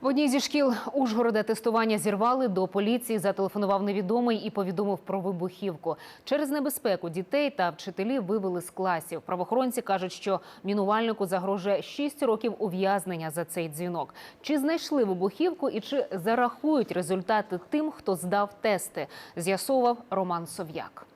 В одній зі шкіл Ужгорода тестування зірвали. До поліції зателефонував невідомий і повідомив про вибухівку. Через небезпеку дітей та вчителів вивели з класів. Правоохоронці кажуть, що мінувальнику загрожує 6 років ув'язнення за цей дзвінок. Чи знайшли вибухівку і чи зарахують результати тим, хто здав тести? З'ясовував Роман Сов'як.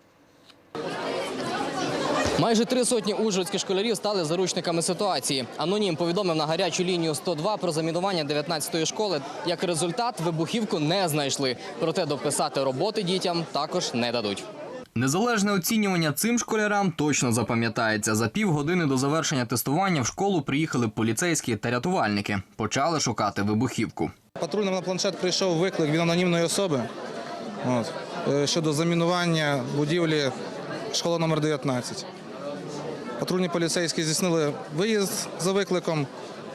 Майже три сотні ужгородських школярів стали заручниками ситуації. Анонім повідомив на гарячу лінію 102 про замінування 19-ї школи. Як результат, вибухівку не знайшли. Проте дописати роботи дітям також не дадуть. Незалежне оцінювання цим школярам точно запам'ятається. За півгодини до завершення тестування в школу приїхали поліцейські та рятувальники. Почали шукати вибухівку. Патрульним на планшет прийшов виклик від анонімної особи от, е, щодо замінування будівлі школа номер 19. Патрульні поліцейські здійснили виїзд за викликом.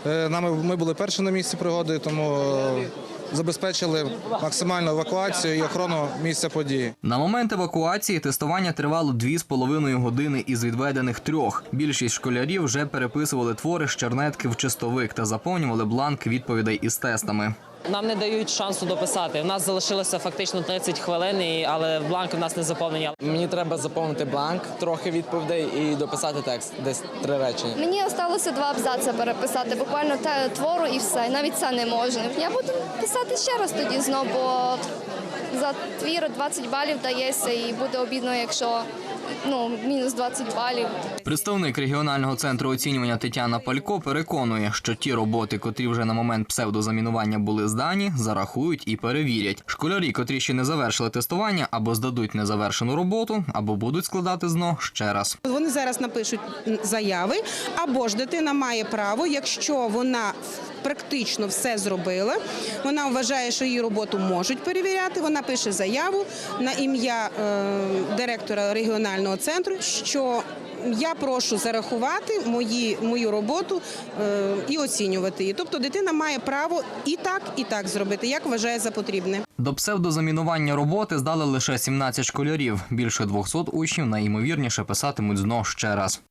Е, Нами ми були перші на місці пригоди, тому е, забезпечили максимальну евакуацію і охорону місця події. На момент евакуації тестування тривало дві з половиною години із відведених трьох. Більшість школярів вже переписували твори з чернетки в чистовик та заповнювали бланк відповідей із тестами. Нам не дають шансу дописати. У нас залишилося фактично 30 хвилин, але бланки в нас не заповнені. Мені треба заповнити бланк, трохи відповідей і дописати текст, десь три речення. Мені залишилося два абзаци переписати, буквально те твору і все. Навіть це не можна. Я буду писати ще раз тоді знову, бо за твір 20 балів дається і буде обідно, якщо ну, мінус 20 балів. Представник регіонального центру оцінювання Тетяна Палько переконує, що ті роботи, котрі вже на момент псевдозамінування були здані, зарахують і перевірять. Школярі, котрі ще не завершили тестування, або здадуть незавершену роботу, або будуть складати ЗНО ще раз. Вони зараз напишуть заяви, або ж дитина має право, якщо вона практично все зробила, вона вважає, що її роботу можуть перевіряти. Вона пише заяву на ім'я е, директора регіонального центру, що я прошу зарахувати мої, мою роботу е, і оцінювати її. Тобто дитина має право і так, і так зробити, як вважає за потрібне. До псевдозамінування роботи здали лише 17 школярів. Більше 200 учнів найімовірніше писатимуть ЗНО ще раз.